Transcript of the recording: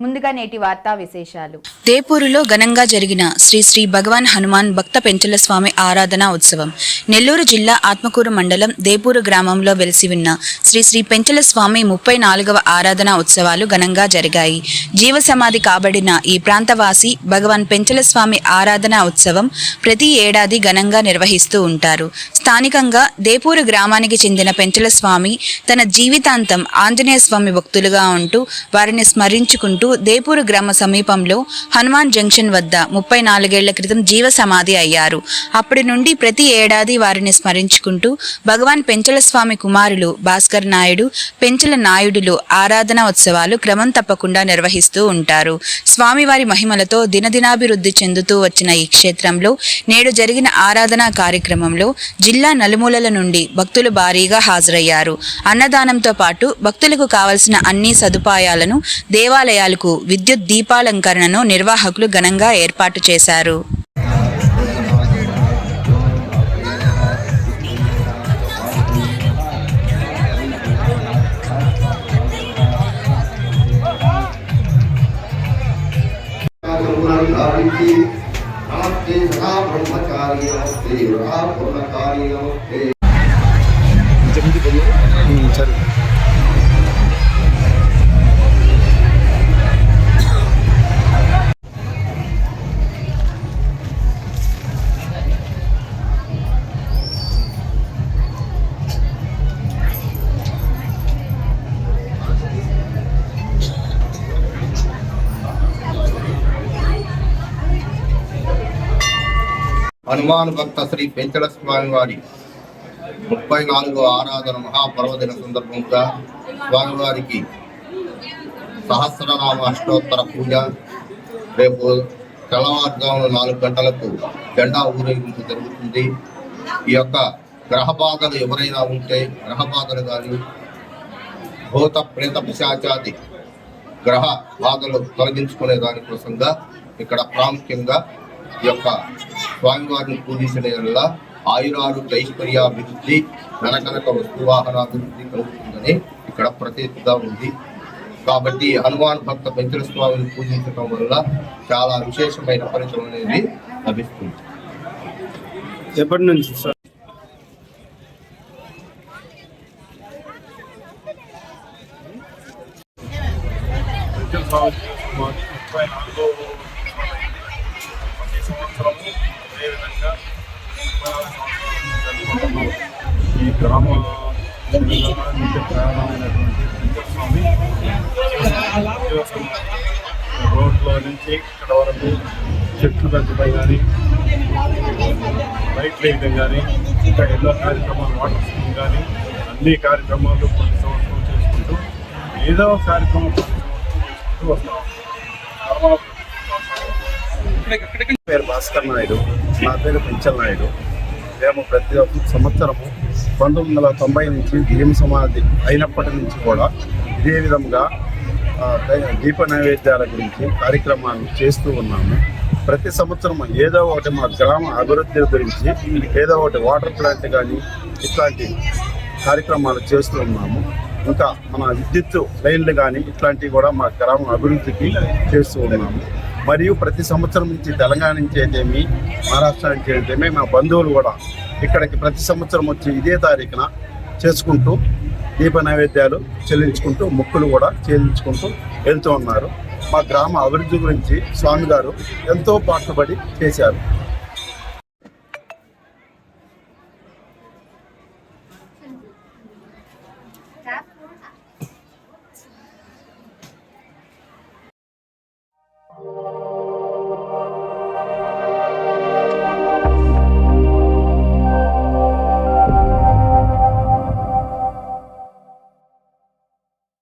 ముందుగా నేటి వార్తా విశేషాలు. దేపూరులో ఘనంగా జరిగిన శ్రీ శ్రీ భగవాన్ హనుమాన్ భక్త పెంచల స్వామి ఆరాధనా ఉత్సవం. నెల్లూరు జిల్లా ఆత్మకూరు మండలం దేపూరు గ్రామంలో వెలిసి ఉన్న శ్రీ శ్రీ పెంచల స్వామి ముప్పై నాలుగవ ఆరాధనా ఉత్సవాలు ఘనంగా జరిగాయి. జీవసమాధి కాబడిన ఈ ప్రాంతవాసి భగవాన్ పెంచల స్వామి ఆరాధనా ఉత్సవం ప్రతి ఏడాది ఘనంగా నిర్వహిస్తూ ఉంటారు. స్థానికంగా దేపూరు గ్రామానికి చెందిన పెంచల స్వామి తన జీవితాంతం ఆంజనేయ స్వామి భక్తులుగా ఉంటూ వారిని స్మరించుకుంటూ దేపూరు గ్రామ సమీపంలో హనుమాన్ జంక్షన్ వద్ద ముప్పై నాలుగేళ్ళ క్రితం జీవ సమాధి అయ్యారు. అప్పటి నుండి ప్రతి ఏడాది వారిని స్మరించుకుంటూ భగవాన్ పెంచల స్వామి కుమారులు భాస్కర్ నాయుడు పెంచల నాయుడులు ఆరాధన ఉత్సవాలు క్రమం తప్పకుండా నిర్వహిస్తూ ఉంటారు. స్వామివారి మహిమలతో దినదినాభివృద్ధి చెందుతూ వచ్చిన ఈ క్షేత్రంలో నేడు జరిగిన ఆరాధనా కార్యక్రమంలో జిల్లా నలుమూలల నుండి భక్తులు భారీగా హాజరయ్యారు. అన్నదానంతో పాటు భక్తులకు కావలసిన అన్ని సదుపాయాలను దేవాలయాలు దేవాలయాలకు విద్యుత్ దీపాలంకరణను నిర్వాహకులు ఘనంగా ఏర్పాటు చేశారు. నమస్తే సదా బ్రహ్మచారి నమస్తే నమస్తే. హనుమాన్ భక్త శ్రీ పెంచల స్వామి వారి ముప్పై నాలుగో ఆరాధన మహాపర్వదిన సందర్భంగా స్వామివారికి సహస్రనామ అష్టోత్తర పూజ. రేపు తెల్లవారుజామున నాలుగు గంటలకు జెండా ఊరేగింపు జరుగుతుంది. ఈ యొక్క గ్రహ బాధలు ఎవరైనా ఉంటే గ్రహ బాధలు కానీ భూత ప్రేత పిశాచాది గ్రహ బాధలు తొలగించుకునే దానికోసంగా ఇక్కడ ప్రాముఖ్యంగా ఈ యొక్క స్వామివారిని పూజించడం వల్ల ఆయురారోగ్య ఐశ్వర్యాభివృద్ధి ధనకనక వస్తువాహనాభివృద్ధి కలుగుతుందని ఇక్కడ ప్రతీతిగా ఉంది. కాబట్టి హనుమాన్ భక్త పెంచల స్వామిని పూజించడం వల్ల చాలా విశేషమైన ఫలితం అనేది లభిస్తుంది. ఎప్పటి నుంచి సార్? ముప్పై నాలుగో సంవత్సరము అదేవిధంగా ముప్పై ఈ గ్రామ నుంచి ప్రయాణమైనటువంటి విద్యుత్ స్వామి ఉద్యోగం రోడ్లో నుంచి ఇక్కడ వరకు చెట్లు పెంచడం కానీ లైట్ వేయడం కానీ ఇంకా ఎన్నో కార్యక్రమాలు వాటర్ స్కీమ్ కానీ అన్ని కార్యక్రమాలు ప్రతి సంవత్సరం చేసుకుంటూ ఏదో ఒక కార్యక్రమం ప్రతి సంవత్సరం చేసుకుంటూ వస్తాం. పేరు భాస్కర్ నాయుడు. నా పేరు పెంచల్ నాయుడు. మేము ప్రతి ఒక్క సంవత్సరము పంతొమ్మిది వందల తొంభై నుంచి జీఎం సమాధి అయినప్పటి నుంచి కూడా ఇదే విధంగా దీప నైవేద్యాల గురించి కార్యక్రమాలు చేస్తూ ఉన్నాము. ప్రతి సంవత్సరం ఏదో ఒకటి మా గ్రామ అభివృద్ధి గురించి ఏదో ఒకటి వాటర్ ప్లాంట్ కానీ ఇట్లాంటి కార్యక్రమాలు చేస్తూ ఉన్నాము. ఇంకా మన విద్యుత్ లైన్లు కానీ ఇట్లాంటివి కూడా మా గ్రామ అభివృద్ధికి చేస్తూ ఉన్నాము. మరియు ప్రతి సంవత్సరం నుంచి తెలంగాణ నుంచి అయితేమి మహారాష్ట్ర నుంచి అయితేమి మా బంధువులు కూడా ఇక్కడికి ప్రతి సంవత్సరం వచ్చి ఇదే తారీఖున చేసుకుంటూ దీప నైవేద్యాలు చెల్లించుకుంటూ మొక్కులు కూడా చెల్లించుకుంటూ వెళ్తూ ఉన్నారు. మా గ్రామ అభివృద్ధి గురించి స్వామి గారు ఎంతో పాటుపడి చేశారు.